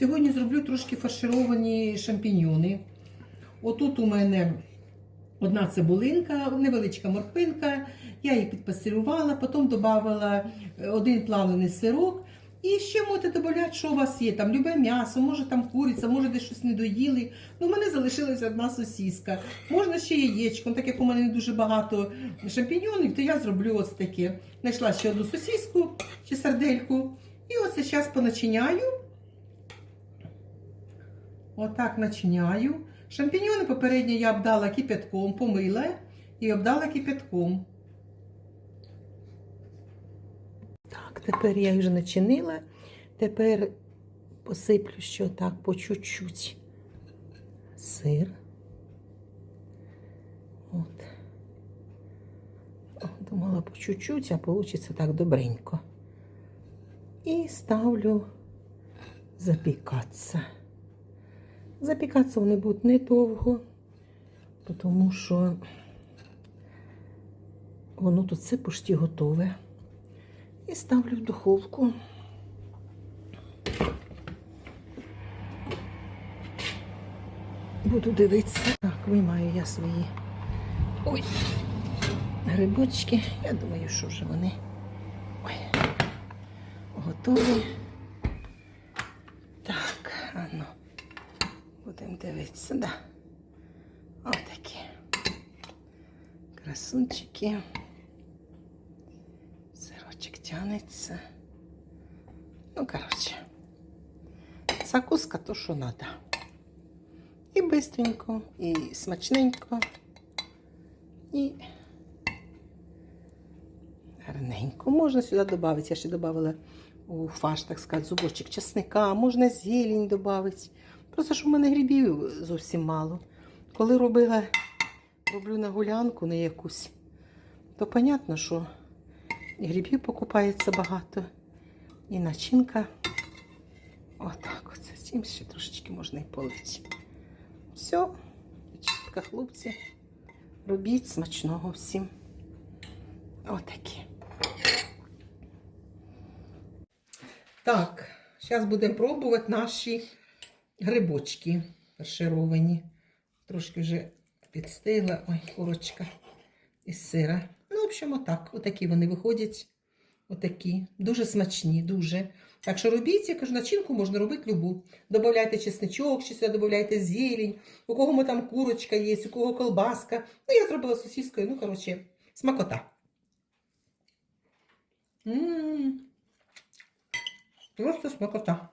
Сьогодні зроблю трошки фаршировані шампіньйони. Отут у мене одна цибулинка, невеличка морквинка. Я її підпасирувала, потім додала один плавлений сирок. І ще можете додати, що у вас є. Там любе м'ясо, може там куриця, може десь щось не доїли. Ну, у мене залишилася одна сосіска. Можна ще яєчко. Ну, Так як у мене не дуже багато шампіньйонів, то я зроблю ось таке. Знайшла ще одну сосіску чи сардельку. І оце зараз поначиняю. Отак начиняю. Шампіньйони попередньо я обдала кипятком, помила і обдала кипятком. Так, тепер я вже начинила. Тепер посиплю ще так по чуть-чуть сир. От. Думала по чуть-чуть, а вийде так добренько. І ставлю запікатися. Запікатися вони будуть недовго, тому що воно тут все почти готове. І ставлю в духовку. Буду дивитися. Так, виймаю я свої ой, грибочки. Я думаю, що вже вони ой, готові. Так, а ну, будемо дивитися, да. Отакі. Красунчики. Сирочок тянеться. Ну, коротше, закуска то, що треба. І бистренько, і смачненько, і гарненько. Можна сюди додати, я ще додавала у фарш, так сказати, зубочок чесника, можна зелень додати. Просто що в мене грибів зовсім мало. Коли робила, роблю на гулянку на якусь, то понятно, що грибів покупається багато. І начинка. Отак оце. Цим ще трошечки можна і полити. Все, дівчатка, хлопці, робіть смачного всім. Отакі. Так, зараз будемо пробувати наші грибочки фаршировані. Трошки вже підстигла. Ой, курочка із сира. Ну, в общем, отак. Отакі вони виходять. Отакі. Дуже смачні, дуже. Так що робіть, я кажу, начинку можна робити любу. Добавляйте чесничок, чи сюди додавайте зелень, у кого ми там курочка є, у кого колбаска. Ну, я зробила сосіскою, ну, коротше, смакота. М-м-м. Просто смакота.